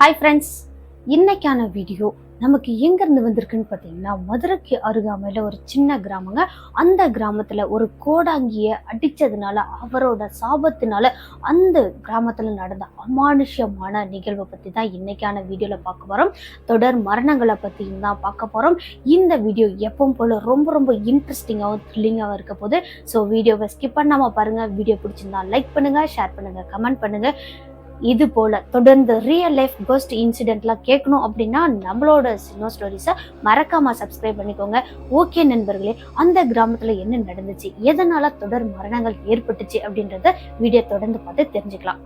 Hi friends இன்னைக்கான video நமக்கு எங்கேருந்து வந்திருக்குன்னு பார்த்தீங்கன்னா மதுரைக்கு அருகாமையில் ஒரு சின்ன கிராமங்க. அந்த கிராமத்தில் ஒரு கோடாங்கியை அடித்ததுனால அவரோட சாபத்தினால அந்த கிராமத்தில் நடந்த அமானுஷ்யமான நிகழ்வை பற்றி தான் இன்றைக்கான வீடியோவில் பார்க்க போகிறோம் தொடர் மரணங்களை பற்றியும் தான் பார்க்க போகிறோம் இந்த வீடியோ எப்பவும் போல் ரொம்ப ரொம்ப இன்ட்ரெஸ்டிங்காகவும் த்ரில்லிங்காகவும் இருக்க போது ஸோ வீடியோவை ஸ்கிப் பண்ணாமல் பாருங்கள் வீடியோ பிடிச்சிருந்தா லைக் பண்ணுங்கள் ஷேர் பண்ணுங்கள் கமெண்ட் பண்ணுங்கள் இது போல தொடர்ந்து ரியல் லைஃப் கோஸ்ட் இன்சிடென்ட்லாம் கேட்கணும் அப்படின்னா நம்மளோட சினிமா ஸ்டோரிஸை மறக்காம சப்ஸ்கிரைப் பண்ணிக்கோங்க. ஓகே நண்பர்களே அந்த கிராமத்தில் என்ன நடந்துச்சு? எதனால தொடர் மரணங்கள் ஏற்பட்டுச்சு அப்படின்றத வீடியோ தொடர்ந்து பார்த்து தெரிஞ்சுக்கலாம்.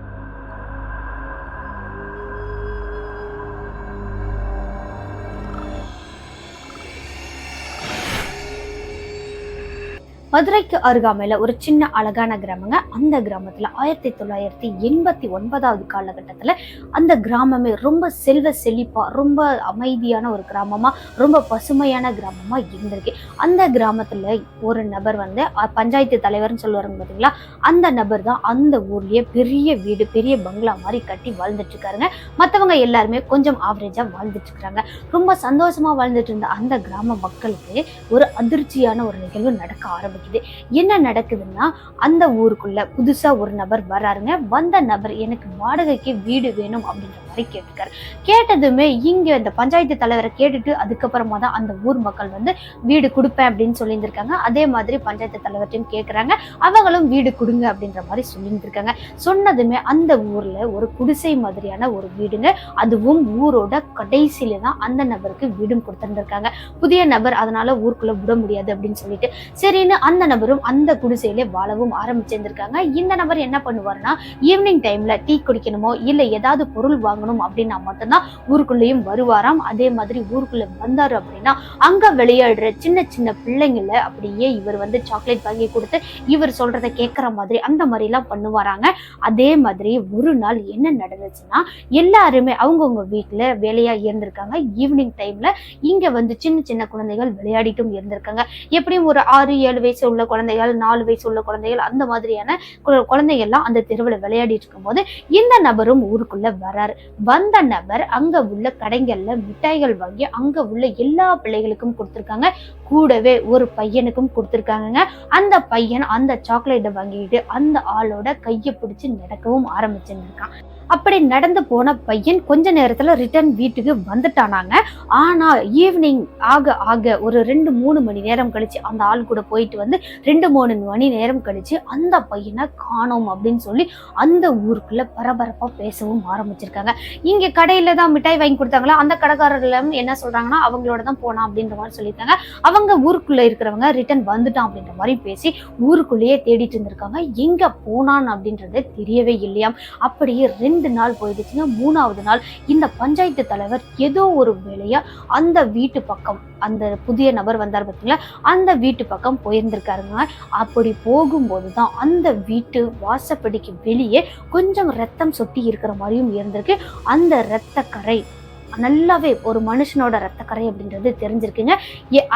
மதுரைக்கு அருகாமையில் ஒரு சின்ன அழகான கிராமங்க. அந்த கிராமத்தில் ஆயிரத்தி தொள்ளாயிரத்தி எண்பத்தி ஒன்பதாவது காலகட்டத்தில் அந்த கிராமமே ரொம்ப செல்வ செழிப்பாக ரொம்ப அமைதியான ஒரு கிராமமாக ரொம்ப பசுமையான கிராமமாக இருந்திருக்கு. அந்த கிராமத்தில் ஒரு நபர் வந்து பஞ்சாயத்து தலைவர்னு சொல்லுவாருங்க பார்த்தீங்களா அந்த நபர் தான் அந்த ஊர்லேயே பெரிய வீடு பெரிய பங்களா மாதிரி கட்டி வாழ்ந்துட்டுருக்காருங்க. மற்றவங்க எல்லாருமே கொஞ்சம் ஆவரேஜாக வாழ்ந்துட்டுருக்காங்க. ரொம்ப சந்தோஷமாக வாழ்ந்துட்டு இருந்த அந்த கிராம மக்களுக்கு ஒரு அதிர்ச்சியான ஒரு நிகழ்வு நடக்க ஆரம்பிக்குது என்ன நடக்குதுன்னா அந்த ஊருக்குள்ள புதுசா ஒரு நபர் வராருங்க. வந்த நபர் எனக்கு வாடகைக்கு வீடு வேணும் அப்படின்ற மாதிரி கேட்டிருக்காரு கேட்டதுமே இங்க இந்த பஞ்சாயத்து தலைவரை கேட்டுட்டு அதுக்கப்புறமா தான் அந்த ஊர் மக்கள் வந்து வீடு கொடுப்பேன் அப்படின்னு சொல்லியிருந்திருக்காங்க. அதே மாதிரி பஞ்சாயத்து தலைவர்கிட்டையும் கேட்குறாங்க அவங்களும் வீடு கொடுங்க அப்படின்ற மாதிரி சொல்லியிருந்திருக்காங்க. சொன்னதுமே அந்த ஊர்ல ஒரு குடிசை மாதிரியான ஒரு வீடுங்க அதுவும் ஊரோட கடைசியில தான் அந்த நபருக்கு வீடும் கொடுத்துருந்துருக்காங்க. புதிய நபர் அதனால ஊருக்குள்ள விட முடியாது அப்படின்னு சொல்லிட்டு. சரின்னு அந்த நபரும் அந்த குடிசையிலே வாழவும் ஆரம்பிச்சிருந்திருக்காங்க. இந்த நபர் என்ன பண்ணுவாருன்னா ஈவினிங் டைம்ல டீ குடிக்கணுமோ இல்ல ஏதாவது பொருள் வாங்கணும் அப்படின்னா மட்டும்தான் ஊருக்குள்ளேயும் வருவாராம். அதே மாதிரி ஊருக்குள்ள வந்தாரு அப்படின்னா அங்க விளையாடுற சின்ன சின்ன பிள்ளைங்கள அப்படியே இவர் வந்து சாக்லேட் வாங்கி கொடுத்து இவர் சொல்றதை கேட்குற மாதிரி அந்த மாதிரி எல்லாம் பண்ணுவாராங்க. அதே மாதிரி ஒரு நாள் என்ன நடந்துச்சுன்னா எல்லாருமே அவங்கவுங்க வீட்டில் வேலையா இருந்திருக்காங்க. ஈவினிங் டைம்ல இங்க வந்து சின்ன சின்ன குழந்தைகள் விளையாடிட்டும் இருந்திருக்காங்க. எப்படியும் ஒரு ஆறு ஏழு வயசு உள்ள குழந்தைகள் நாலு வயசு உள்ள குழந்தைகள் அந்த மாதிரியான குழந்தைகள்லாம் அந்த தெருவில் விளையாடிட்டு இருக்கும்போது இந்த நபரும் ஊருக்குள்ள வராரு. வந்த நபர் அங்க உள்ள கடைகள்ல மிட்டாய்கள் வாங்கி அங்க உள்ள எல்லா பிள்ளைகளுக்கும் கொடுத்துருக்காங்க. கூடவே ஒரு பையனுக்கும் கொடுத்துருக்காங்கங்க. அந்த பையன் அந்த சாக்லேட்டை வாங்கிட்டு அந்த ஆளோட கையை பிடிச்சு நடக்கவும் ஆரம்பிச்சிருந்திருக்கான் அப்படி நடந்து போன பையன் கொஞ்ச நேரத்துல ரிட்டர்ன் வீட்டுக்கு வந்துட்டானாங்க. ஆனா ஈவினிங் ஆக ஆக ஒரு ரெண்டு மூணு மணி நேரம் கழிச்சு அந்த ஆள் கூட போயிட்டு வந்து ரெண்டு மூணு மணி நேரம் கழிச்சு அந்த பையனை காணோம் அப்படின்னு சொல்லி அந்த ஊருக்குள்ள பரபரப்பா பேசவும் ஆரம்பிச்சிருக்காங்க. இங்க கடையில தான் மிட்டாய் வாங்கி கொடுத்தாங்களா? அந்த கடைக்காரர்களும் என்ன சொல்றாங்கன்னா அவங்களோட தான் போனான் அப்படின்ற மாதிரி சொல்லியிருக்காங்க. அவங்க ஊருக்குள்ள இருக்கிறவங்க ரிட்டர்ன் வந்துட்டான் அப்படின்ற மாதிரி பேசி ஊருக்குள்ளேயே தேடிட்டு இருந்திருக்காங்க. எங்க போனான் அப்படின்றது தெரியவே இல்லையாம். அப்படியே ரெண்டு நாள் போயிடுச்சுங்க மூணாவது நாள் இந்த பஞ்சாயத்து தலைவர் ஏதோ ஒரு வேலையா அந்த வீட்டு பக்கம் அந்த புதிய நபர் வந்தார் பார்த்தீங்களா அந்த வீட்டு பக்கம் போயிருந்திருக்காருங்க. அப்படி போகும்போது தான் அந்த வீட்டு வாசப்படிக்கு வெளியே கொஞ்சம் ரத்தம் சொட்டி இருக்கிற மாதிரியும் இருந்திருக்கு. அந்த ரத்த கரை நல்லாவே ஒரு மனுஷனோட ரத்தக்கரை அப்படின்றது தெரிஞ்சிருக்குங்க.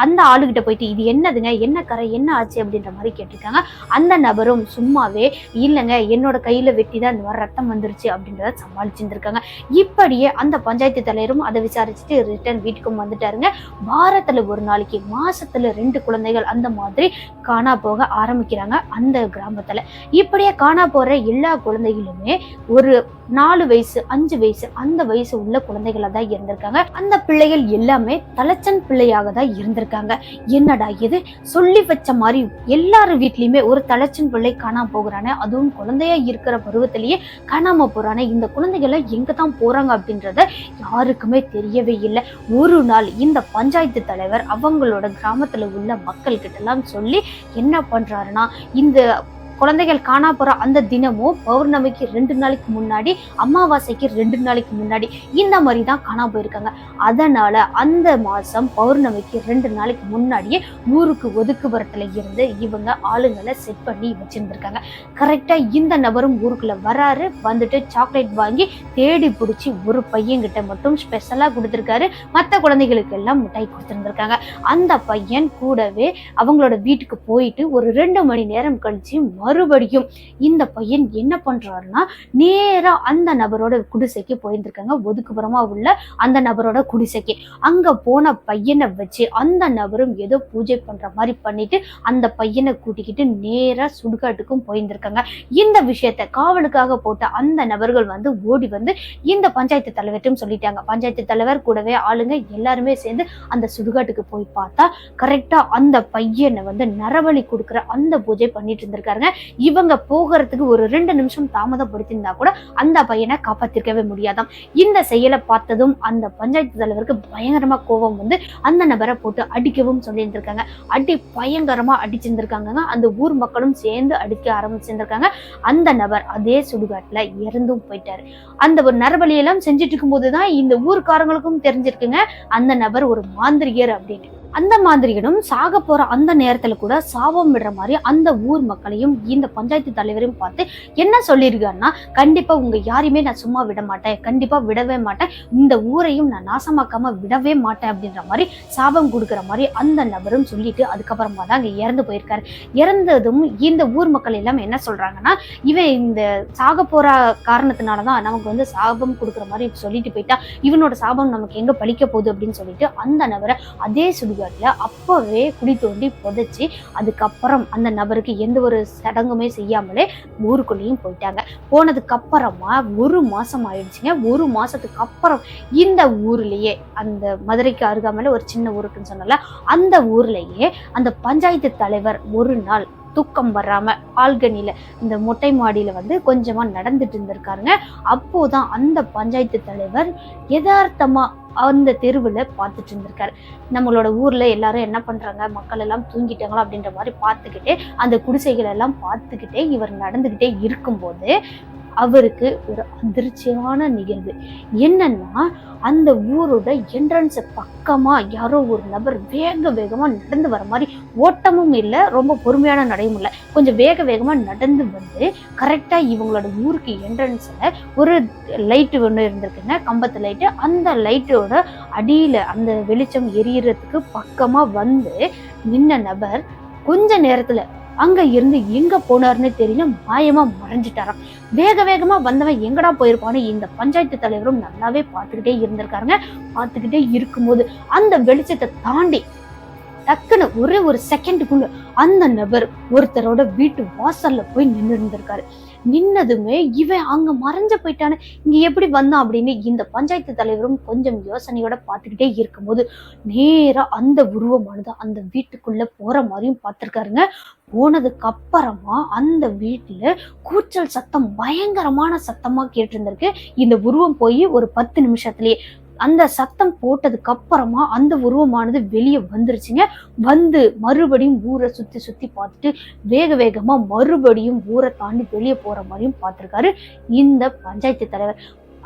அந்த ஆளுகிட்ட போயிட்டு இது என்னதுங்க? என்ன கரை? என்ன ஆச்சு? அப்படின்ற மாதிரி கேட்டிருக்காங்க. அந்த நபரும் சும்மாவே இல்லைங்க என்னோட கையில வெட்டி தான் இந்த மாதிரி ரத்தம் வந்துருச்சு அப்படின்றத சமாளிச்சிருந்துருக்காங்க. இப்படியே அந்த பஞ்சாயத்து தலைவரும் அதை விசாரிச்சுட்டு ரிட்டர்ன் வீட்டுக்கும் வந்துட்டாருங்க. வாரத்துல ஒரு நாளைக்கு மாசத்துல ரெண்டு குழந்தைகள் அந்த மாதிரி காணா போக ஆரம்பிக்கிறாங்க அந்த கிராமத்துல. இப்படியே காணா போற எல்லா குழந்தைகளுமே ஒரு நாலு வயசு அஞ்சு வயசு அந்த வயசு உள்ள குழந்தைகளா தான் இருந்திருக்காங்க. அந்த பிள்ளைகள் எல்லாமே தலைச்சன் பிள்ளையாக தான் இருந்திருக்காங்க. என்னடா இது? சொல்லி வச்ச மாதிரி எல்லார் வீட்லயுமே ஒரு தலைச்சன் பிள்ளை காணாம போகிறானே அதுவும் குழந்தையா இருக்கிற பருவத்திலேயே காணாம போறானே இந்த குழந்தைகளை எங்க தான் போறாங்க அப்படின்றத யாருக்குமே தெரியவே இல்லை. ஒரு நாள் இந்த பஞ்சாயத்து தலைவர் அவங்களோட கிராமத்துல உள்ள மக்கள் கிட்ட எல்லாம் சொல்லி என்ன பண்றாருன்னா இந்த குழந்தைகள் காணா போற அந்த தினமும் பௌர்ணமிக்கு ரெண்டு நாளைக்கு முன்னாடி அமாவாசைக்கு ரெண்டு நாளைக்கு முன்னாடி இந்த மாதிரி தான் காணா போயிருக்காங்க. அதனால அந்த மாசம் பௌர்ணமிக்கு ரெண்டு நாளைக்கு முன்னாடியே ஊருக்கு ஒதுக்குப்புறத்துல இருந்து இவங்க ஆளுங்களை செட் பண்ணி வச்சிருந்திருக்காங்க. கரெக்டா இந்த நபரும் ஊருக்குள்ள வராரு வந்துட்டு சாக்லேட் வாங்கி தேடி பிடிச்சி ஒரு பையன்கிட்ட மட்டும் ஸ்பெஷலா கொடுத்துருக்காரு. மற்ற குழந்தைகளுக்கு எல்லாம் மிட்டாய் கொடுத்துருந்துருக்காங்க. அந்த பையன் கூடவே அவங்களோட வீட்டுக்கு போயிட்டு ஒரு ரெண்டு மணி நேரம் கழிச்சு மறுபடியும் இந்த பையன் என்ன பண்றாருன்னா நேரா அந்த நபரோட குடிசைக்கு போயிருந்திருக்காங்க. ஒதுக்குப்புறமா உள்ள அந்த நபரோட குடிசைக்கு. அங்க போன பையனை வச்சு அந்த நபரும் ஏதோ பூஜை பண்ற மாதிரி பண்ணிட்டு அந்த பையனை கூட்டிக்கிட்டு நேரா சுடுகாட்டுக்கும் போயிருந்திருக்காங்க. இந்த விஷயத்த காவலுக்காக போட்ட அந்த நபர்கள் வந்து ஓடி வந்து இந்த பஞ்சாயத்து தலைவர்ட்டும் சொல்லிட்டாங்க. பஞ்சாயத்து தலைவர் கூடவே ஆளுங்க எல்லாருமே சேர்ந்து அந்த சுடுகாட்டுக்கு போய் பார்த்தா கரெக்டா அந்த பையனை வந்து நரபலி கொடுக்குற அந்த பூஜை பண்ணிட்டு இருந்திருக்காருங்க. இவங்க போகிறதுக்கு ஒரு ரெண்டு நிமிஷம் தாமதப்படுத்தியிருந்தா கூட அந்த பையனை காப்பாத்திருக்கவே முடியாதாம். இந்த செயலை பார்த்ததும் அந்த பஞ்சாயத்து தலைவருக்கு பயங்கரமா கோபம் வந்து அந்த நபரை போட்டு அடிக்கவும் சொல்லியிருந்திருக்காங்க. அடி பயங்கரமா அடிச்சிருந்திருக்காங்க அந்த ஊர் மக்களும் சேர்ந்து அடிக்க ஆரம்பிச்சிருந்திருக்காங்க. அந்த நபர் அதே சுடுகாட்டுல இறந்தும் போயிட்டாரு. அந்த ஒரு நரபலியெல்லாம் செஞ்சுட்டு இருக்கும்போது தான் இந்த ஊர்க்காரங்களுக்கும் தெரிஞ்சிருக்குங்க. அந்த நபர் ஒரு மாந்திரிகர் அப்படின்னு அந்த மாதிரியிடம் சாக போற அந்த நேரத்துல கூட சாபம் விடுற மாதிரி அந்த ஊர் மக்களையும் இந்த பஞ்சாயத்து தலைவரையும் பார்த்து என்ன சொல்லியிருக்காருன்னா கண்டிப்பா உங்க யாரையுமே நான் சும்மா விட மாட்டேன் கண்டிப்பா விடவே மாட்டேன். இந்த ஊரையும் நான் நாசமாக்காம விடவே மாட்டேன் அப்படின்ற மாதிரி சாபம் கொடுக்குற மாதிரி அந்த நபரும் சொல்லிட்டு அதுக்கப்புறமா தான் அங்க இறந்து போயிருக்காரு. இறந்ததும் இந்த ஊர் மக்கள் எல்லாம் என்ன சொல்றாங்கன்னா இவன் இந்த சாக போற காரணத்தினாலதான் நமக்கு வந்து சாபம் கொடுக்குற மாதிரி சொல்லிட்டு போயிட்டா இவனோட சாபம் நமக்கு எங்க பழிக்க போகுது அப்படின்னு சொல்லிட்டு அந்த நபரை அதே சுடுகாட்டுல அப்பவே குடி தோண்டி புதைச்சி அதுக்கப்புறம் அந்த நபருக்கு எந்த ஒரு சடங்குமே செய்யாமலே ஊருக்குள்ளேயும் போயிட்டாங்க. போனதுக்கு அப்புறமா ஒரு மாசம் ஆயிடுச்சுங்க. ஒரு மாசத்துக்கு அப்புறம் இந்த ஊர்லயே அந்த மதுரைக்கு அருகாமையில ஒரு சின்ன ஊருக்குன்னு சொன்னல அந்த ஊர்லயே அந்த பஞ்சாயத்து தலைவர் ஒரு நாள் தூக்கம் வராம பால்கனில இந்த மொட்டை மாடியில வந்து கொஞ்சமா நடந்துட்டு இருந்திருக்காருங்க. அப்போதான் அந்த பஞ்சாயத்து தலைவர் யதார்த்தமா அந்த தெருவுல பார்த்துட்டு இருந்திருக்காரு. நம்மளோட ஊர்ல எல்லாரும் என்ன பண்றாங்க? மக்கள் எல்லாம் தூங்கிட்டாங்களா அப்படின்ற மாதிரி பார்த்துக்கிட்டே அந்த குடிசைகள் எல்லாம் பார்த்துக்கிட்டே இவர் நடந்துகிட்டே இருக்கும்போது அவருக்கு ஒரு அதிர்ச்சியான நிகழ்வு. என்னன்னா அந்த ஊரோட என்ட்ரன்ஸ் பக்கமா யாரோ ஒரு நபர் வேக வேகமா நடந்து வர மாதிரி ஓட்டமும் இல்லை ரொம்ப பொறுமையான நடையும் இல்லை. கொஞ்சம் வேக வேகமா நடந்து வந்து கரெக்டா இவங்களோட ஊருக்கு என்ட்ரன்ஸ்ல ஒரு லைட்டு ஒன்று இருந்திருக்குங்க கம்பத்து லைட்டு அந்த லைட்டோட அடியில அந்த வெளிச்சம் எரியறதுக்கு பக்கமா வந்து நின்ன நபர் கொஞ்ச நேரத்துல அங்க இருந்து எங்க போனாருன்னு தெரியல மாயமா மறைஞ்சிட்டாராம். வேக வேகமா வந்தவன் எங்கடா போயிருப்பான்னு இந்த பஞ்சாயத்து தலைவரும் நல்லாவே பார்த்துக்கிட்டே இருந்திருக்காருங்க. பார்த்துக்கிட்டே இருக்கும்போது அந்த வெளிச்சத்தை தாண்டி டக்குன்னு ஒரே ஒரு செகண்டுக்குள்ள அந்த நபர் ஒருத்தரோட வீட்டு வாசல்ல போய் நின்று இருந்திருக்காரு நின்னதுமே இவன் அங்க மறைஞ்சு போயிட்டானே. இங்க எப்படி வந்தான் அப்படின்னு இந்த பஞ்சாயத்து தலைவரும் கொஞ்சம் யோசனையோட பார்த்துக்கிட்டே இருக்கும்போது நேரா அந்த உருவமானது அந்த வீட்டுக்குள்ள போற மாதிரியும் பார்த்திருக்காருங்க. போனதுக்கு அப்புறமா அந்த வீட்டில் கூச்சல் சத்தம் பயங்கரமான சத்தமாக கேட்டிருந்திருக்கு. இந்த உருவம் போய் ஒரு பத்து நிமிஷத்துலேயே அந்த சத்தம் போட்டதுக்கு அப்புறமா அந்த உருவமானது வெளியே வந்துருச்சுங்க. வந்து மறுபடியும் ஊரை சுற்றி சுற்றி பார்த்துட்டு வேக வேகமாக மறுபடியும் ஊரை தாண்டி வெளியே போகிற மாதிரியும் பார்த்துருக்காரு இந்த பஞ்சாயத்து தலைவர்.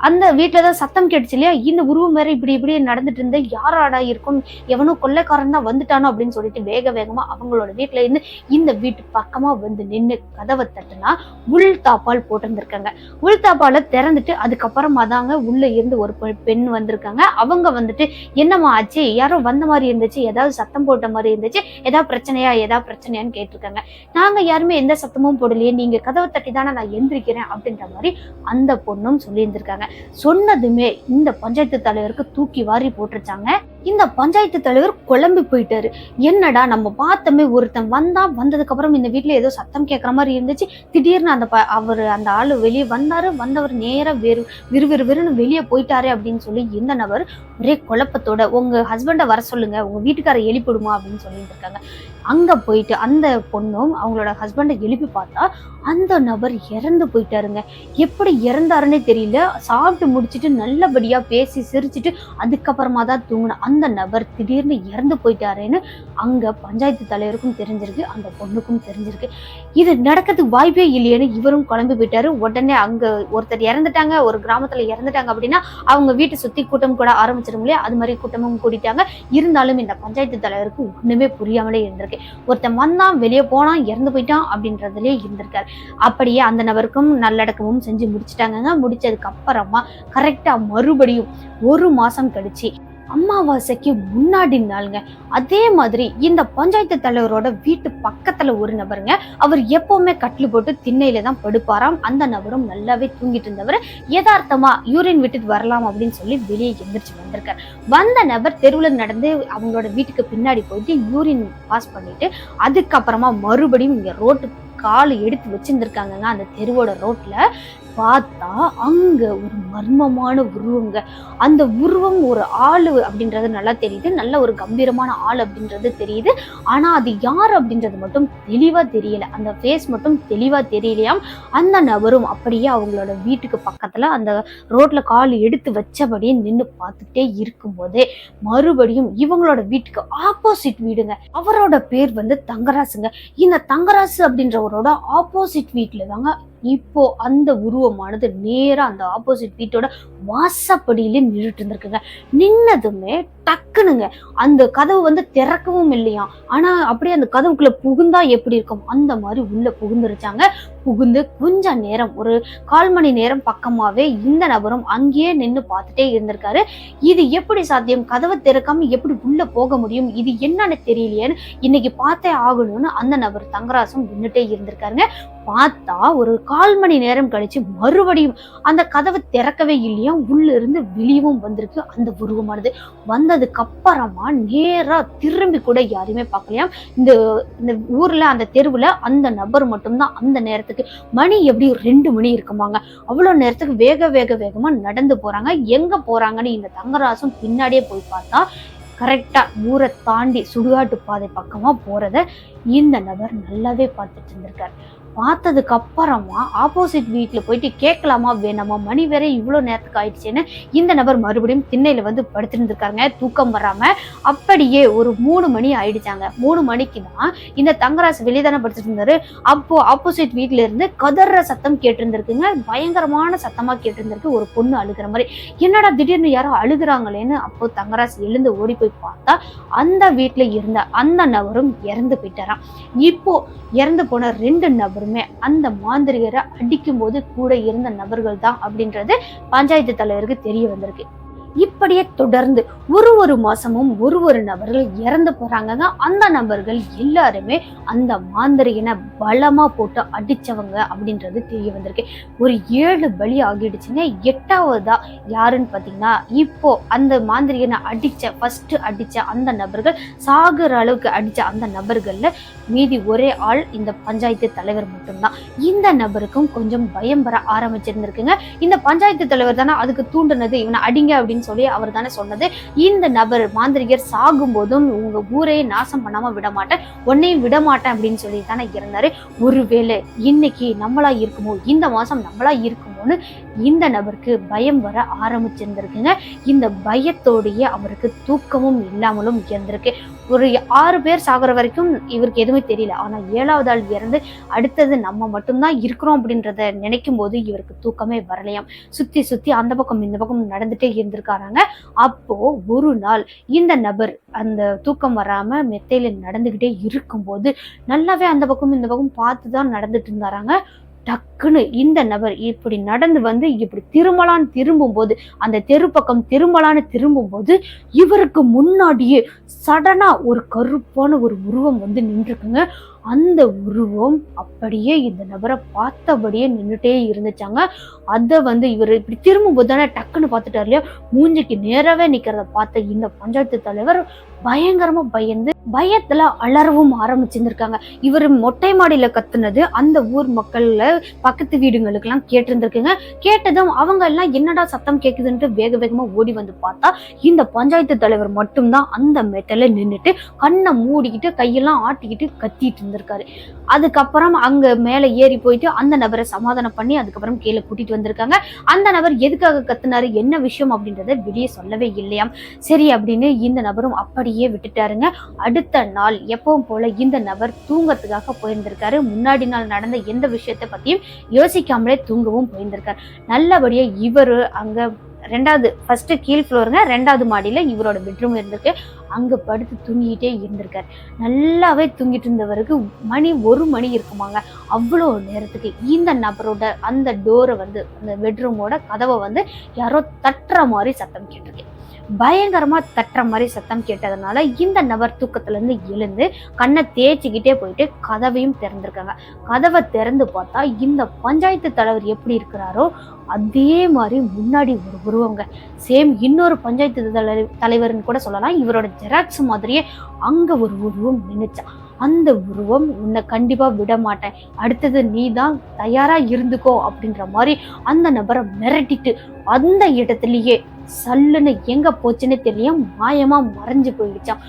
அந்த வீட்டில் தான் சத்தம் கேட்டுச்சு இல்லையா? இந்த உருவம் வேற இப்படி இப்படி நடந்துட்டு இருந்த யாராடா இருக்கும்? எவனோ கொள்ளைக்காரன் தான் வந்துட்டானோ அப்படின்னு சொல்லிட்டு வேக வேகமாக அவங்களோட வீட்டில் இருந்து இந்த வீட்டு பக்கமாக வந்து நின்று கதவை தட்டுனா உள் தாப்பால் போட்டிருந்திருக்காங்க. உள் தாப்பாலை திறந்துட்டு அதுக்கப்புறமா தாங்க உள்ள இருந்து ஒரு பெண் வந்திருக்காங்க. அவங்க வந்துட்டு என்னம்மா ஆச்சு? யாரோ வந்த மாதிரி இருந்துச்சு? ஏதாவது சத்தம் போட்ட மாதிரி இருந்துச்சு? ஏதாவது பிரச்சனையா? ஏதாவது பிரச்சனையான்னு கேட்டிருக்காங்க. நாங்க யாருமே எந்த சத்தமும் போடலையே. நீங்க கதவை தட்டி தானே நான் எந்திரிக்கிறேன் அப்படின்ற மாதிரி அந்த பொண்ணும் சொல்லியிருந்திருக்காங்க. சொன்னதுமே இந்த பஞ்சாயத்து தலைவருக்கு தூக்கி வாரி போட்டுருச்சாங்க. இந்த பஞ்சாயத்து தலைவர் குழம்பி போயிட்டாரு. என்னடா நம்ம பார்த்தோமே ஒருத்தன் வந்தா வந்ததுக்கு அப்புறம் இந்த வீட்டில் ஏதோ சத்தம் கேட்குற மாதிரி இருந்துச்சு. திடீர்னு அந்த அவர் அந்த ஆளு வெளியே வந்தாரு. வந்தவர் நேராக வெறு விறு விறுன்னு வெளியே போயிட்டாரு அப்படின்னு சொல்லி இந்த நபர் ஒரே குழப்பத்தோட உங்க ஹஸ்பண்டை வர சொல்லுங்க. உங்க வீட்டுக்காரர் எழுப்பிடுமா அப்படின்னு சொல்லிட்டு இருக்காங்க. அங்கே போயிட்டு அந்த பொண்ணும் அவங்களோட ஹஸ்பண்டை எழுப்பி பார்த்தா அந்த நபர் இறந்து போயிட்டாருங்க. எப்படி இறந்தாருன்னே தெரியல. சாப்பிட்டு முடிச்சுட்டு நல்லபடியாக பேசி சிரிச்சிட்டு அதுக்கப்புறமா தான் தூங்கின. அந்த நபர் திடீர்னு இறந்து போயிட்டாருன்னு அங்கே பஞ்சாயத்து தலைவருக்கும் தெரிஞ்சிருக்கு அந்த பொண்ணுக்கும் தெரிஞ்சிருக்கு. இது நடக்கிறதுக்கு வாய்ப்பே இல்லையேன்னு இவரும் குழம்பு போயிட்டாரு. உடனே அங்கே ஒருத்தர் இறந்துட்டாங்க ஒரு கிராமத்தில் இறந்துட்டாங்க அப்படின்னா அவங்க வீட்டை சுற்றி கூட்டம் கூட ஆரம்பிச்சிடும் இல்லையா அது மாதிரி கூட்டமும் கூட்டிட்டாங்க இருந்தாலும் இந்த பஞ்சாயத்து தலைவருக்கு ஒன்றுமே புரியாமலே இருந்திருக்கு. ஒருத்தன் வந்தான் வெளியே போனான் இறந்து போயிட்டான் அப்படின்றதுலயே இருந்திருக்காரு. அப்படியே அந்த நபருக்கும் நல்லடக்கமும் செஞ்சு முடிச்சிட்டாங்கங்க. முடிச்சதுக்கு அப்புறமா கரெக்டா மறுபடியும் ஒரு மாசம் கழிச்சு அமாவாசைக்கு முன்னாடி நாளுங்க. அதே மாதிரி இந்த பஞ்சாயத்து தலைவரோட வீட்டு பக்கத்துல ஒரு நபருங்க அவர் எப்பவுமே கட்டில் போட்டு திண்ணையில தான் படுப்பாராம். அந்த நபரும் நல்லாவே தூங்கிட்டு இருந்தவர். யதார்த்தமா யூரின் விட்டுட்டு வரலாம் அப்படின்னு சொல்லி வெளியே எந்திரிச்சு வந்திருக்கார். வந்த நபர் தெருவில் நடந்து அவங்களோட வீட்டுக்கு பின்னாடி போயிட்டு யூரின் பாஸ் பண்ணிட்டு அதுக்கப்புறமா மறுபடியும் இங்க ரோட்டு கால் எடுத்து வச்சிருந்துருக்காங்கங்க அந்த தெருவோட ரோட்ல. பார்த்தா அங்க ஒரு மர்மமான உருவங்க. அந்த உருவம் ஒரு ஆள் அப்படின்றது நல்லா தெரியுது. நல்ல ஒரு கம்பீரமான ஆள் அப்படின்றது தெரியுது. ஆனா அது யார் அப்படின்றது மட்டும் தெளிவா தெரியல. அந்த ஃபேஸ் மட்டும் தெளிவா தெரியலையாம். அந்த நபரும் அப்படியே அவங்களோட வீட்டுக்கு பக்கத்துல அந்த ரோட்ல கால் எடுத்து வச்சபடியே நின்று பார்த்துட்டே இருக்கும்போதே மறுபடியும் இவங்களோட வீட்டுக்கு ஆப்போசிட் வீடுங்க. அவரோட பேர் வந்து தங்கராசுங்க. இந்த தங்கராசு அப்படின்ற ஒரு அவரோட ஆப்போசிட் வீட்டில் தாங்க இப்போ அந்த உருவமானது நேரா அந்த ஆப்போசிட் வீட்டோட வாசப்படியிலே நின்றுட்டு இருந்திருக்குங்க. நின்னதுமே டக்குனுங்க. அந்த கதவு வந்து திறக்கவும் இல்லையா ஆனா அப்படியே அந்த கதவுக்குள்ள புகுந்தா எப்படி இருக்கும்? அந்த மாதிரி உள்ள புகுந்துருச்சாங்க. புகுந்து கொஞ்ச நேரம் ஒரு கால் மணி நேரம் பக்கமாவே இந்த நபரும் அங்கேயே நின்று பார்த்துட்டே இருந்திருக்காரு. இது எப்படி சாத்தியம்? கதவை திறக்காம எப்படி உள்ள போக முடியும்? இது என்னன்னு தெரியலையேன்னு இன்னைக்கு பார்த்தே ஆகணும்னு அந்த நபர் தங்கராசும் நின்றுட்டே இருந்திருக்காருங்க. பார்த்தா ஒரு கால் மணி நேரம் கழிச்சு மறுபடியும் அந்த கதவை திறக்கவே இல்லையா? உள்ள இருந்து வெளியவும் வந்திருக்கு. அந்த உருவமானது வந்ததுக்கு அப்புறமா நேரா திரும்பி கூட யாரையுமே பார்க்கலையாம் இந்த இந்த ஊர்ல அந்த தெருவுல அந்த நபர் மட்டும்தான் அந்த நேரத்துக்கு. மணி எப்படி ரெண்டு மணி இருக்குமாங்க? அவ்வளோ நேரத்துக்கு வேக வேக வேகமா நடந்து போறாங்க. எங்க போறாங்கன்னு இந்த தங்கராசும் பின்னாடியே போய் பார்த்தா கரெக்டாக ஊரை தாண்டி சுடுகாட்டு பாதை பக்கமாக போகிறத இந்த நபர் நல்லாவே பார்த்துட்டு இருந்திருக்கார். பார்த்ததுக்கு அப்புறமா ஆப்போசிட் வீட்டில் போயிட்டு கேட்கலாமா வேணாமா? மணி வேற இவ்வளோ நேரத்துக்கு ஆயிடுச்சுன்னு இந்த நபர் மறுபடியும் திண்ணையில் வந்து படுத்திருந்திருக்காங்க தூக்கம் வராமல் அப்படியே ஒரு மூணு மணி ஆயிடுச்சாங்க. மூணு மணிக்கு தான் இந்த தங்கராசு வெளியே தானே படுத்துட்டு இருந்தாரு? அப்போ ஆப்போசிட் வீட்டில இருந்து கதற சத்தம் கேட்டிருந்திருக்குங்க. பயங்கரமான சத்தமாக கேட்டிருந்திருக்கு. ஒரு பொண்ணு அழுகிற மாதிரி. என்னடா திடீர்னு யாரோ அழுகுறாங்களேன்னு அப்போ தங்கராசு எழுந்து ஓடி போய் பார்த்தா அந்த வீட்டில் இருந்த அந்த நபரும் இறந்து போயிட்டாராம். இப்போ இறந்து போன ரெண்டு நபரும் அந்த மாந்திரிகரை அடிக்கும் போது கூட இருந்த நபர்கள் தான் அப்படின்றது பஞ்சாயத்து தலைவருக்கு தெரிய வந்திருக்கு. இப்படியே தொடர்ந்து ஒரு ஒரு மாசமும் ஒரு ஒரு நபர்கள் இறந்து போறாங்கங்க. அந்த நபர்கள் எல்லாருமே அந்த மாந்திரியனை பலமா போட்டு அடிச்சவங்க அப்படின்றது தெரிய வந்திருக்கு. ஒரு ஏழு பலி ஆகிடுச்சுங்க. எட்டாவதா யாருன்னு பாத்தீங்கன்னா இப்போ அந்த மாந்திரியனை அடிச்ச ஃபர்ஸ்ட் அடிச்ச அந்த நபர்கள் சாகுற அளவுக்கு அடிச்ச அந்த நபர்கள்ல மீதி ஒரே ஆள் இந்த பஞ்சாயத்து தலைவர் மட்டும்தான். இந்த நபருக்கும் கொஞ்சம் பயம் வர ஆரம்பிச்சிருந்திருக்குங்க. இந்த பஞ்சாயத்து தலைவர் தானே அதுக்கு தூண்டுனது இவனை அடிங்க அப்படின்னு சொல்லி அவர் தானே சொன்னது. இந்த நபர் மாந்திரிகர் சாகும் போதும் உங்க ஊரையே நாசம் பண்ணாம விட மாட்டேன் உன்னையும் விட மாட்டேன் அப்படின்னு சொல்லி தானே இருந்தாரு ஒருவேளை இன்னைக்கு நம்மளா இருக்குமோ இந்த மாசம் நம்மளா இருக்குமோன்னு இந்த நபருக்கு பயம் வர ஆரம்பிச்சிருந்திருக்குங்க. இந்த பயத்தோடைய அவருக்கு தூக்கமும் இல்லாமலும் இருந்திருக்கு ஒரு ஆறு பேர் சாகுற வரைக்கும் இவருக்கு எதுவுமே தெரியல. ஆனால் ஏழாவது ஆள் இறந்து அடுத்தது நம்ம மட்டும்தான் இருக்கிறோம் அப்படின்றத நினைக்கும் போது இவருக்கு தூக்கமே வரலையாம். சுத்தி சுத்தி அந்த பக்கம் இந்த பக்கம் நடந்துட்டே இருந்திருக்காராங்க அப்போ ஒரு நாள் இந்த நபர் அந்த தூக்கம் வராம மெத்தையில நடந்துகிட்டே இருக்கும்போது நல்லாவே அந்த பக்கம் இந்த பக்கம் பார்த்து தான் நடந்துட்டு இருந்தாராங்க. டக்குன்னு இந்த நபர் இப்படி நடந்து வந்து இப்படி திரும்பலான்னு திரும்பும்போது அந்த தெரு பக்கம் திரும்பலான்னு திரும்பும்போது இவருக்கு முன்னாடியே சடனாக ஒரு கருப்பான ஒரு உருவம் வந்து நின்றுக்குங்க. அந்த உருவம் அப்படியே இந்த நபரை பார்த்தபடியே நின்றுட்டே இருந்துச்சாங்க. அதை வந்து இவர் இப்படி திரும்பும்போது தானே டக்குன்னு பார்த்துட்டார் இல்லையா? மூஞ்சிக்கு நேரவே நிற்கிறத பார்த்த இந்த பஞ்சாயத்து தலைவர் பயங்கரமா பயந்து பயத்துல அலறவும் ஆரம்பிச்சிருந்திருக்காங்க. இவர் மொட்டை மாடியில கத்துனது அந்த ஊர் மக்கள்ல பக்கத்து வீடுங்களுக்கு எல்லாம் கேட்டிருந்திருக்குங்க. கேட்டதும் அவங்க எல்லாம் என்னடா சத்தம் கேக்குதுன்ட்டு வேக வேகமா ஓடி வந்து பார்த்தா இந்த பஞ்சாயத்து தலைவர் மட்டும்தான் அந்த மெட்டல நின்றுட்டு கண்ணை மூடிக்கிட்டு கையெல்லாம் ஆட்டிக்கிட்டு கத்திட்டு இருந்திருக்காரு. அதுக்கப்புறம் அங்க மேல ஏறி போயிட்டு அந்த நபரை சமாதானம் பண்ணி அதுக்கப்புறம் கீழே கூட்டிட்டு வந்திருக்காங்க. அந்த நபர் எதுக்காக கத்துனாரு என்ன விஷயம் அப்படின்றத வெளியே சொல்லவே இல்லையாம். சரி அப்படின்னு இந்த நபரும் அப்படி அப்படியே விட்டுட்டாருங்க. அடுத்த நாள் எப்பவும் போல இந்த நபர் தூங்கறதுக்காக போயிருந்திருக்காரு. முன்னாடி நாள் நடந்த எந்த விஷயத்தை பத்தியும் யோசிக்காமலே தூங்கவும் போயிருந்திருக்காரு. நல்லபடியா இவரு அங்க ரெண்டாவது ஃபர்ஸ்ட் கீழ் ஃப்ளோருங்க ரெண்டாவது மாடியில இவரோட பெட்ரூம் இருந்திருக்கு. அங்கே படுத்து தூங்கிட்டே இருந்திருக்காரு. நல்லாவே தூங்கிட்டு இருந்தவருக்கு மணி ஒரு மணி இருக்குமாங்க. அவ்வளோ நேரத்துக்கு இந்த நபரோட அந்த டோரை வந்து அந்த பெட்ரூமோட கதவை வந்து யாரோ தட்டுற மாதிரி சத்தம் கேட்டிருக்கேன் பயங்கரமா தட்டுற மாதிரி சத்தம் கேட்டதுனால இந்த நபர் தூக்கத்திலேருந்து எழுந்து கண்ணை தேய்ச்சிக்கிட்டே போயிட்டு கதவையும் திறந்திருக்காங்க. கதவை திறந்து பார்த்தா இந்த பஞ்சாயத்து தலைவர் எப்படி இருக்கிறாரோ அதே மாதிரி முன்னாடி ஒரு உருவங்க. சேம் இன்னொரு பஞ்சாயத்து தலை தலைவர்னு கூட சொல்லலாம். இவரோட ஜெராக்ஸ் மாதிரியே அங்க ஒரு உருவம் நின்னுச்சான் அந்த உருவம் உன்னை கண்டிப்பாக விட மாட்டேன். அடுத்தது நீ தான் தயாராக இருந்துக்கோ அப்படின்ற மாதிரி அந்த நபரை மிரட்டிட்டு அந்த இடத்துலயே சல்லுன்னு எங்கே போச்சுன்னு தெரியும் மாயமாக மறைஞ்சு போயிடுச்சான்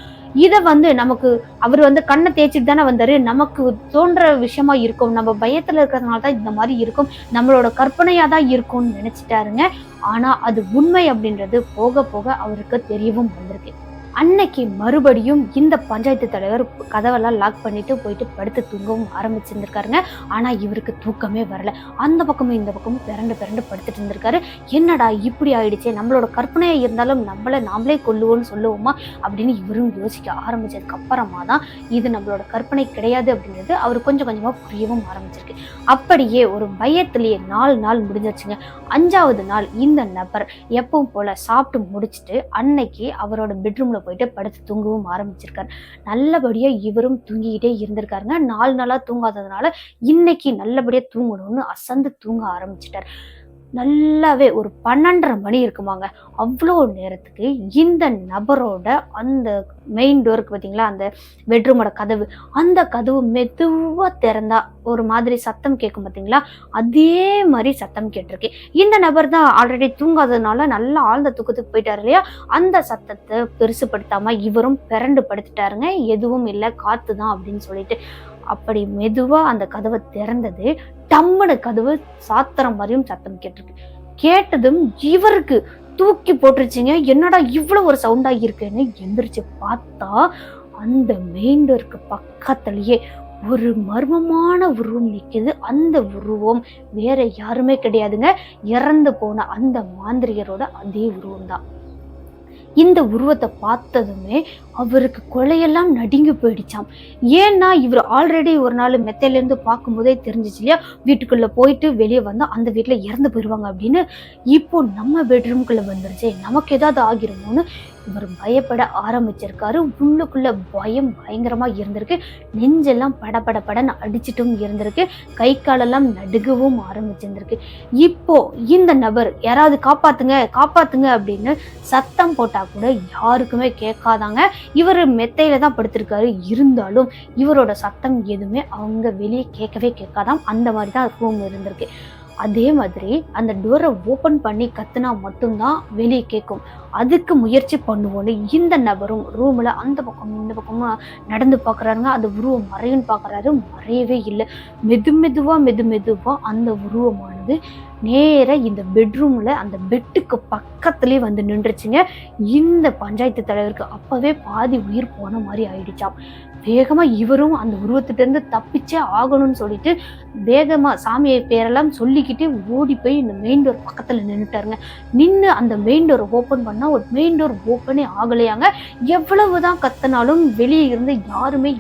இதை வந்து நமக்கு அவர் வந்து கண்ணை தேய்ச்சிட்டு தானே வந்தார். நமக்கு தோன்ற விஷயமா இருக்கும். நம்ம பயத்தில் இருக்கிறதுனால தான் இந்த மாதிரி இருக்கும். நம்மளோட கற்பனையாக தான் இருக்கும்னு நினச்சிட்டாருங்க. ஆனால் அது உண்மை அப்படின்றது போக போக அவருக்கு தெரியவும் வந்திருக்கு. அன்னைக்கு மறுபடியும் இந்த பஞ்சாயத்து தலைவர் கதவெல்லாம் லாக் பண்ணிட்டு போயிட்டு படுத்து தூங்கவும் ஆரம்பிச்சிருந்திருக்காருங்க. ஆனா இவருக்கு தூக்கமே வரல. அந்த பக்கமும் இந்த பக்கமும் பிறண்டு பிறண்டு படுத்துட்டு இருந்திருக்காரு. என்னடா இப்படி ஆயிடுச்சு? நம்மளோட கற்பனையா இருந்தாலும் நம்மளை நாமளே கொல்லுவோம்னு சொல்லுவோமா? அப்படின்னு இவரும் யோசிக்க ஆரம்பிச்சதுக்கு அப்புறமா தான் இது நம்மளோட கற்பனை கிடையாது அப்படின்றது அவர் கொஞ்சம் கொஞ்சமா புரியவும் ஆரம்பிச்சிருக்கு. அப்படியே ஒரு பயத்திலேயே நாலு நாள் முடிஞ்சிருச்சுங்க. அஞ்சாவது நாள் இந்த நபர் எப்பவும் போல சாப்பிட்டு முடிச்சுட்டு அன்னைக்கு அவரோட பெட்ரூம்ல போயிட்டு படுத்து தூங்கவும் ஆரம்பிச்சிருக்காரு. நல்லபடியாக இவரும் தூங்கிக்கிட்டே இருந்திருக்காருங்க. நாலு நாளாக தூங்காததுனால இன்னைக்கு நல்லபடியாக தூங்கணும்னு அசந்து தூங்க ஆரம்பிச்சிட்டார். நல்லாவே ஒரு பன்னெண்டரை மணி இருக்குமாங்க. அவ்வளோ நேரத்துக்கு இந்த நபரோட அந்த மெயின் டோருக்கு பார்த்தீங்களா அந்த பெட்ரூமோட கதவு அந்த கதவு மெதுவாக திறந்தா ஒரு மாதிரி சத்தம் கேட்கும் பார்த்தீங்களா அதே மாதிரி சத்தம் கேட்டிருக்கு. இந்த நபர் தான் ஆல்ரெடி தூங்காததுனால நல்லா ஆழ்ந்த தூக்கத்துக்கு போயிட்டாரு இல்லையா? அந்த சத்தத்தை பெருசுப்படுத்தாமல் இவரும் பிறண்டு படுத்துட்டாருங்க. எதுவும் இல்லை காற்று தான் அப்படின்னு சொல்லிட்டு அப்படி மெதுவாக அந்த கதவை திறந்தது. டம்முனு கதவு சாத்திர மாதிரியும் சத்தம் கேட்டிருக்கு. கேட்டதும் இவருக்கு தூக்கி போட்டுருச்சுங்க. என்னடா இவ்வளோ ஒரு சவுண்டாக இருக்குன்னு எந்திரிச்சு பார்த்தா அந்த மெயின் டோருக்கு பக்கத்துலயே ஒரு மர்மமான உருவம் நிற்கிது அந்த உருவம் வேற யாருமே கிடையாதுங்க. இறந்து போன அந்த மாந்திரிகரோட அதே உருவம் தான் இந்த உருவத்தை பார்த்ததுமே அவருக்கு கொலையெல்லாம் நடுங்கி போயிடுச்சாம். ஏன்னா இவர் ஆல்ரெடி ஒரு நாள் மெத்தையிலேருந்து பார்க்கும்போதே தெரிஞ்சிச்சு இல்லையா? வீட்டுக்குள்ளே போயிட்டு வெளியே வந்தால் அந்த வீட்டில் இறந்து போயிடுவாங்க அப்படின்னு. இப்போ நம்ம பெட்ரூம்குள்ளே வந்துருச்சே நமக்கு ஏதாவது ஆகிருமோன்னு இவர் பயப்பட ஆரம்பிச்சிருக்காரு. உள்ளுக்குள்ள பயம் பயங்கரமா இருந்திருக்கு. நெஞ்செல்லாம் படபட படன்னு அடிச்சிட்டும் இருந்திருக்கு. கை காலெல்லாம் நடுகவும் ஆரம்பிச்சிருந்திருக்கு. இப்போ இந்த நபர் யாராவது காப்பாத்துங்க காப்பாத்துங்க அப்படின்னு சத்தம் போட்டா கூட யாருக்குமே கேட்காதாங்க. இவர் மெத்தையில தான் படுத்திருக்காரு. இருந்தாலும் இவரோட சத்தம் எதுவுமே அவங்க வெளியே கேட்கவே கேட்காதாம். அந்த மாதிரி தான் ரூம் இருந்திருக்கு. அதே மாதிரி அந்த டோரை ஓப்பன் பண்ணி கத்துனா மட்டும்தான் வெளியே கேட்கும் அதுக்கு முயற்சி பண்ணுவோன்னு இந்த நபரும் ரூமில் அந்த பக்கம் இந்த பக்கமும் நடந்து பார்க்குறாருங்க அந்த உருவம் மறையுன்னு பார்க்குறாரு மறையவே இல்லை. மெது மெதுவாக மெது மெதுவாக அந்த உருவமானது நேராக இந்த பெட்ரூமில் அந்த பெட்டுக்கு பக்கத்துலேயே வந்து நின்றுச்சுங்க. இந்த பஞ்சாயத்து தலைவருக்கு அப்போவே பாதி உயிர் போன மாதிரி ஆயிடுச்சாம். வேகமாக இவரும் அந்த உருவத்திட்டேருந்து தப்பிச்சே ஆகணும்னு சொல்லிட்டு வேகமாக சாமியை பேரெல்லாம் சொல்லிக்கிட்டு ஓடி போய் இந்த மெயின் டோர் பக்கத்தில் நின்றுட்டாருங்க நின்று அந்த மெயின் டோர் ஓப்பன் பண்ணால் ஒரு மெயின் டோர் ஓப்பனே ஆகலையாங்க. எவ்வளவு தான் கத்தினாலும் வெளியே இருந்து யாருமே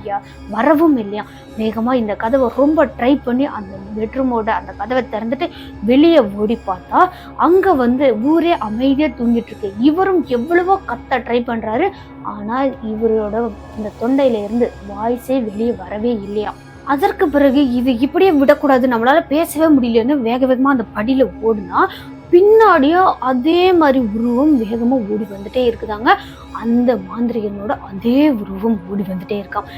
வரவும் இல்லையா வேகமாக இந்த கதவை ரொம்ப ட்ரை பண்ணி அந்த பெட்ரூமோட அந்த கதவை திறந்துட்டு வெளியே ஓடி பார்த்தா அங்கே வந்து ஊரே அமைதியாக தூங்கிட்டு இருக்கு. இவரும் எவ்வளவோ கத்த ட்ரை பண்றாரு. ஆனால் இவரோட இந்த தொண்டையில இருந்து வாய்ஸே வெளியே வரவே இல்லையா? அதற்கு பிறகு இது இப்படியே விடக்கூடாது நம்மளால பேசவே முடியலன்னு வேக வேகமாக அந்த படியில் ஓடுனா பின்னாடியே அதே மாதிரி உருவம் வேகமாக ஓடி வந்துட்டே இருக்குதாங்க. அந்த மாந்திரிகனோட அதே உருவம் ஓடி வந்துட்டே இருக்கான்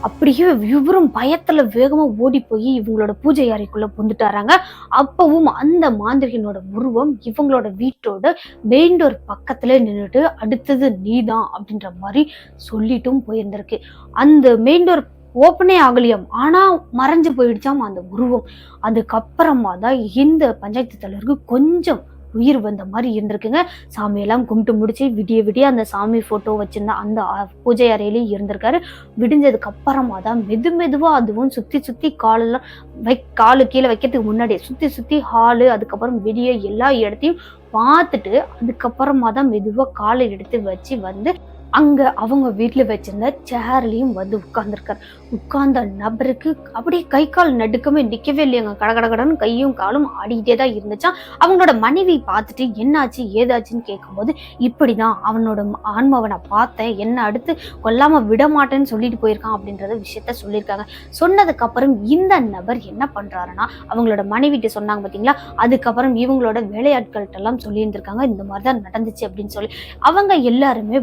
அப்படியே இவரும் பயத்துல வேகமா ஓடி போய் இவங்களோட பூஜை அறைக்குள்ள புந்துட்டாராங்க அப்பவும் அந்த மாந்திரிகனோட உருவம் இவங்களோட வீட்டோட மெயின் டோர் பக்கத்துல நின்றுட்டு அடுத்தது நீதான் அப்படின்ற மாதிரி சொல்லிட்டும் போயிருந்திருக்கு. அந்த மெயின் டோர் ஓப்பனே ஆகலையாம் ஆனா மறைஞ்சு போயிடுச்சாம் அந்த உருவம். அதுக்கப்புறமா தான் இந்த பஞ்சாயத்து தலைவருக்கு கொஞ்சம் உயிர் வந்த மாதிரி இருந்திருக்குங்க. சாமியெல்லாம் கும்பிட்டு முடிச்சு விடிய விடிய அந்த சாமி போட்டோ வச்சிருந்த அந்த பூஜை அறையிலேயே இருந்திருக்காரு. விடிஞ்சதுக்கு அப்புறமா தான் மெது மெதுவா அதுவும் சுத்தி சுத்தி காலெல்லாம் வை காலு கீழே வைக்கிறதுக்கு முன்னாடி சுத்தி சுத்தி ஹாலு அதுக்கப்புறம் வெளியே எல்லா இடத்தையும் பார்த்துட்டு அதுக்கப்புறமா தான் மெதுவாக காலை எடுத்து வச்சு வந்து அங்கே அவங்க வீட்டில் வச்சிருந்த சேர்லேயும் வந்து உட்கார்ந்துருக்காரு. உட்கார்ந்த நபருக்கு அப்படியே கை கால் நடுக்கமே நிற்கவே இல்லையாங்க கட கட கையும் காலும் ஆடிக்கிட்டே தான் இருந்துச்சா அவங்களோட மனைவி பார்த்துட்டு என்னாச்சு ஏதாச்சுன்னு கேட்கும்போது இப்படி தான் அவனோட ஆன்மாவை நான் பார்த்தேன் என்ன அடுத்து கொல்லாமல் விட மாட்டேன்னு சொல்லிட்டு போயிருக்கான் அப்படின்றத விஷயத்த சொல்லியிருக்காங்க. சொன்னதுக்கப்புறம் இந்த நபர் என்ன பண்ணுறாருன்னா அவங்களோட மனைவிட்டு சொன்னாங்க பார்த்தீங்களா அதுக்கப்புறம் இவங்களோட வேலையாட்கள்கிட்டலாம் சொல்லியிருந்திருக்காங்க இந்த மாதிரி தான் நடந்துச்சு அப்படின்னு சொல்லி. அவங்க எல்லாருமே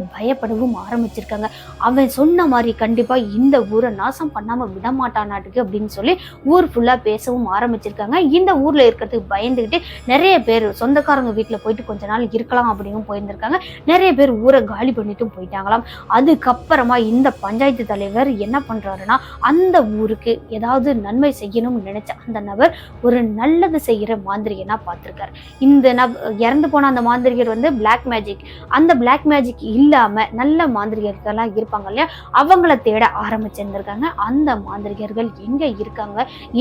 பயப்படவும் ஆரம்பிச்சிருக்காங்க. அவன் சொன்ன மாதிரி கண்டிப்பாக இந்த ஊரை நாசம் பண்ணாமல் விடமாட்டானாட்டுக்கு அப்படின்னு சொல்லி ஊர் ஃபுல்லாக பேசவும் ஆரம்பிச்சிருக்காங்க. இந்த ஊரில் இருக்கிறதுக்கு பயந்துக்கிட்டு நிறைய பேர் சொந்தக்காரங்க வீட்டில் போயிட்டு கொஞ்ச நாள் இருக்கலாம் அப்படின்னு போயிருந்திருக்காங்க. நிறைய பேர் ஊரை காலி பண்ணிட்டும் போயிட்டாங்களாம். அதுக்கப்புறமா இந்த பஞ்சாயத்து தலைவர் என்ன பண்ணுறாருன்னா அந்த ஊருக்கு ஏதாவது நன்மை செய்யணும்னு நினைச்ச அந்த நபர் ஒரு நல்லது செய்கிற மாந்திரிகனா பார்த்துருக்காரு. இந்த நப் இறந்து போன அந்த மாந்திரிகர் வந்து பிளாக் மேஜிக் அந்த பிளாக் மேஜிக் இல்லாமல் நல்ல நல்ல மாந்திரிகர்கள்லாம் இருப்பாங்க இல்லையா? அவங்கள தேட ஆரம்பிச்சிருந்திருக்காங்க. அந்த மாந்திரிகர்கள் எங்கே இருக்காங்க?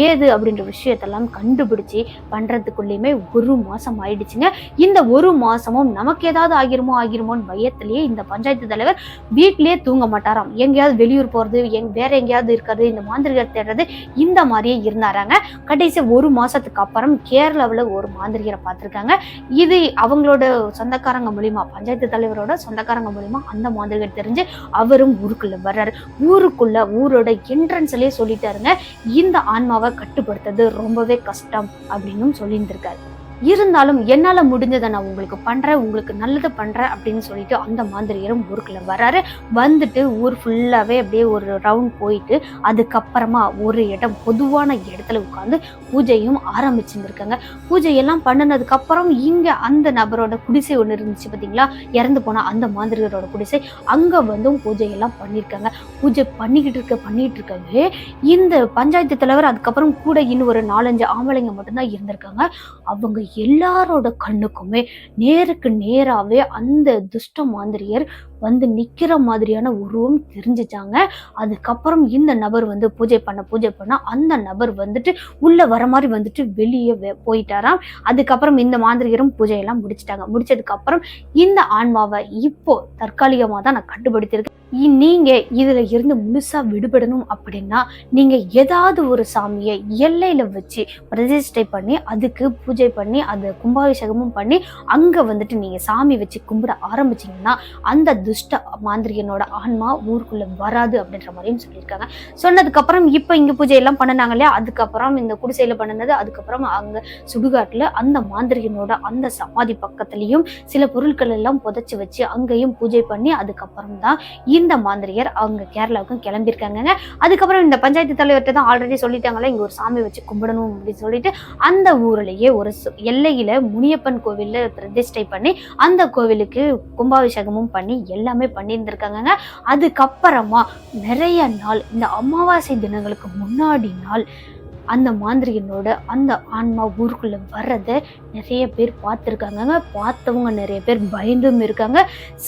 ஏது அப்படின்ற விஷயத்தெல்லாம் கண்டுபிடிச்சி பண்ணுறதுக்குள்ளேயுமே ஒரு மாதம் ஆயிடுச்சுங்க. இந்த ஒரு மாதமும் நமக்கு ஏதாவது ஆகிருமோ ஆகிருமோன்னு பயத்திலேயே இந்த பஞ்சாயத்து தலைவர் வீட்லேயே தூங்க மாட்டாராம். எங்கேயாவது வெளியூர் போகிறது எங் வேற எங்கேயாவது இருக்கிறது இந்த மாந்திரிகர் தேடுறது இந்த மாதிரியே இருந்தாராங்க. கடைசி ஒரு மாதத்துக்கு அப்புறம் கேரளாவில் ஒரு மாந்திரிகரை பார்த்துருக்காங்க. இது அவங்களோட சொந்தக்காரங்க மூலிமா பஞ்சாயத்து தலைவரோட சொந்தக்காரங்க மூலிமா அந்த மாதிரி தெரிஞ்சு அவரும் ஊருக்குள்ள வர்றாரு. ஊருக்குள்ள ஊரோட என்ட்ரன்ஸ்லயே சொல்லிட்டாருங்க. இந்த ஆன்மாவை கட்டுப்படுத்துறது ரொம்பவே கஷ்டம் அப்படின்னும் சொல்லியிருந்திருக்காரு. இருந்தாலும் என்னால் முடிஞ்சதை நான் உங்களுக்கு பண்ணுறேன் உங்களுக்கு நல்லது பண்ணுறேன் அப்படின்னு சொல்லிட்டு அந்த மாந்திரியரும் ஊருக்குள்ள வராரு வந்துட்டு ஊர் ஃபுல்லாகவே அப்படியே ஒரு ரவுண்ட் போயிட்டு அதுக்கப்புறமா ஒரு இடம் பொதுவான இடத்துல உட்காந்து பூஜையும் ஆரம்பிச்சுருக்காங்க பூஜையெல்லாம் பண்ணினதுக்கப்புறம் இங்கே அந்த நபரோட குடிசை ஒன்று இருந்துச்சு பார்த்தீங்களா இறந்து போன அந்த மாந்திரிகரோட குடிசை. அங்கே வந்தும் பூஜையெல்லாம் பண்ணியிருக்காங்க பூஜை பண்ணிக்கிட்டு இருக்க பண்ணிகிட்டு இருக்கவே இந்த பஞ்சாயத்து தலைவர் அதுக்கப்புறம் கூட இன்னும் ஒரு நாலஞ்சு ஆம்பளைங்க மட்டும்தான் இருந்திருக்காங்க. அவங்க எல்லாரோட கண்ணுக்குமே நேருக்கு நேராவே அந்த துஷ்ட மாந்திரியர் வந்து நிற்கிற மாதிரியான உருவம் தெரிஞ்சுச்சாங்க. அதுக்கப்புறம் இந்த நபர் வந்து பூஜை பண்ண பூஜை பண்ண அந்த நபர் வந்துட்டு உள்ளே வர மாதிரி வந்துட்டு வெளியே போயிட்டாராம். அதுக்கப்புறம் இந்த மாந்திரிகரும் பூஜையெல்லாம் முடிச்சிட்டாங்க. முடிச்சதுக்கப்புறம் இந்த ஆன்மாவை இப்போ தற்காலிகமாக தான் நான் கண்டுபிடித்திருக்கேன். நீங்கள் நீங்க இதுல இருந்து முழுசா விடுபடணும் அப்படின்னா நீங்க ஏதாவது ஒரு சாமியை எல்லையில வச்சு பிரதிஷ்டை பண்ணி அதுக்கு பூஜை பண்ணி அதை கும்பாபிஷேகமும் பண்ணி அங்க வந்துட்டு நீங்க சாமி வச்சு கும்பிட ஆரம்பிச்சீங்கன்னா அந்த துஷ்ட மாந்திரிகனோட ஆன்மா ஊருக்குள்ள வராது அப்படின்ற மாதிரியும் சொல்லியிருக்காங்க. சொன்னதுக்கப்புறம் இப்போ இங்கே பூஜை எல்லாம் பண்ணினாங்க இல்லையா? அதுக்கப்புறம் இந்த குடிசையில் பண்ணினது அதுக்கப்புறம் அங்கே சுடுகாட்டில் அந்த மாந்திரிகனோட அந்த சமாதி பக்கத்துலேயும் சில பொருட்கள் எல்லாம் புதைச்சி வச்சு அங்கேயும் பூஜை பண்ணி அதுக்கப்புறம் தான் இந்த மாந்திரியர் அவங்க கேரளாவுக்கும் கிளம்பியிருக்காங்க அதுக்கப்புறம் இந்த பஞ்சாயத்து தலைவர்கிட்ட தான் ஆல்ரெடி சொல்லிட்டாங்களே இங்கே ஒரு சாமி வச்சு கும்பிடணும் அப்படின்னு சொல்லிட்டு அந்த ஊர்லேயே ஒரு எல்லையில் முனியப்பன் கோவிலில் பிரதிஷ்டை பண்ணி அந்த கோவிலுக்கு கும்பாபிஷேகமும் பண்ணி எல்லாமே பண்ணியிருந்திருக்காங்கங்க. அதுக்கப்புறமா நிறைய நாள் இந்த அமாவாசை தினங்களுக்கு முன்னாடி நாள் அந்த மாந்திரிகனோட அந்த ஆன்மா ஊருக்குள்ள வர்றதை நிறைய பேர் பார்த்துருக்காங்கங்க பார்த்தவங்க நிறைய பேர் பயந்தும் இருக்காங்க.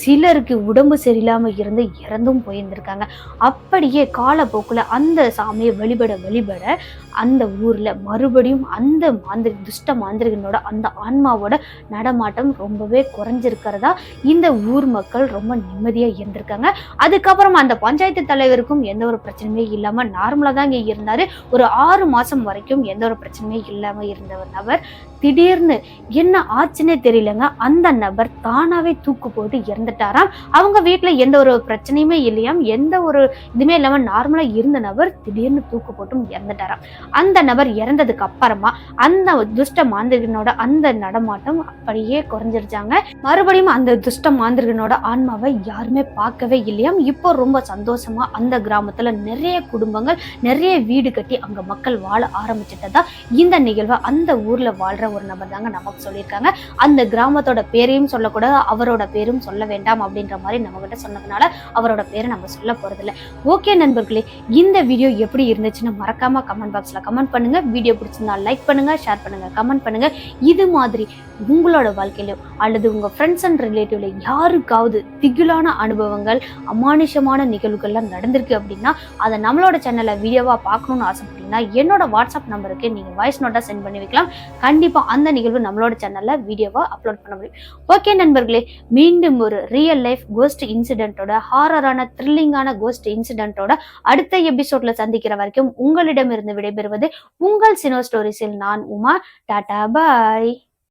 சிலருக்கு உடம்பு சரியில்லாமல் இருந்து இறந்தும் போயிருந்திருக்காங்க. அப்படியே காலப்போக்கில் அந்த சாமியை வழிபட வழிபட அந்த ஊரில் மறுபடியும் அந்த மாந்திரி துஷ்ட மாந்திரிகனோட அந்த ஆன்மாவோட நடமாட்டம் ரொம்பவே குறைஞ்சிருக்கிறதா இந்த ஊர் மக்கள் ரொம்ப நிம்மதியாக இருந்திருக்காங்க. அதுக்கப்புறம் அந்த பஞ்சாயத்து தலைவருக்கும் எந்த ஒரு பிரச்சனையுமே இல்லாமல் நார்மலாக தான் இங்கே இருந்தார். ஒரு ஆறு மாதம் மாதம் வரைக்கும் எந்த ஒரு பிரச்சனையும் இல்லாமல் இருந்த ஒரு நபர் திடீர்னு என்ன ஆச்சுன்னே தெரியலங்க. அந்த நபர் தானாவே தூக்கு போட்டு இறந்துட்டாராம். அவங்க வீட்டுல எந்த ஒரு பிரச்சனையுமே இல்லையாம். எந்த ஒரு இதுவுமே இல்லாம நார்மலா இருந்த நபர் திடீர்னு தூக்கு போட்டும் இறந்துட்டாராம். அந்த நபர் இறந்ததுக்கு அப்புறமா அந்த துஷ்ட மாந்திரிகனோட அந்த நடமாட்டம் அப்படியே குறைஞ்சிருச்சாங்க. மறுபடியும் அந்த துஷ்ட மாந்திரிகனோட ஆன்மாவை யாருமே பார்க்கவே இல்லையாம். இப்போ ரொம்ப சந்தோஷமா அந்த கிராமத்துல நிறைய குடும்பங்கள் நிறைய வீடு கட்டி அங்க மக்கள் வாழ ஆரம்பிச்சிட்டதா இந்த நிகழ்வை அந்த ஊர்ல வாழ்ற ஒரு நபர் தாங்க நமக்கு சொல்லியிருக்காங்க. அந்த கிராமத்தோட பேரையும் சொல்லக்கூடாது அவரோட பேரும் சொல்ல வேண்டாம் அப்படின்ற மாதிரி நம்ம கிட்ட சொன்னதுனால அவரோட பேரை நம்ம சொல்ல போறதில்ல. ஓகே நண்பர்களே இந்த வீடியோ எப்படி இருந்துச்சுன்னு மறக்காம கமெண்ட் பாக்ஸ்ல கமெண்ட் பண்ணுங்க. வீடியோ பிடிச்சிருந்தா லைக் பண்ணுங்க ஷேர் பண்ணுங்க கமெண்ட் பண்ணுங்க. இது மாதிரி உங்களோட வாழ்க்கையிலோ அல்லது உங்க ஃப்ரெண்ட்ஸ் அண்ட் ரிலேட்டிவ்ல யாருக்காவது திகிலான அனுபவங்கள் அமானுஷமான நிகழ்வுகள்லாம் நடந்திருக்கு அப்படின்னா அதை நம்மளோட சேனல்ல வீடியோவா பார்க்கணும்னு ஆசைப்பட்டீங்கன்னா என்னோட வாட்ஸ்அப் நம்பருக்கு நீங்கள் வாய்ஸ் நோட்டாக சென்ட் பண்ணி வைக்கலாம். கண்டிப்பாக அந்த நிகழ்வு நம்மளோட சேனலில் வீடியோவாக அப்லோட் பண்ண முடியும். ஓகே நண்பர்களே மீண்டும் ஒரு ரியல் லைஃப் கோஸ்ட் இன்சிடென்ட்டோட ஹாரரான த்ரில்லிங்கான கோஸ்ட் இன்சிடென்ட்டோட அடுத்த எபிசோட்ல சந்திக்கிற வரைக்கும் உங்களிடமிருந்து விடைபெறுவது உங்கள் சினோ ஸ்டோரிஸில் நான் உமா. டாடா பாய்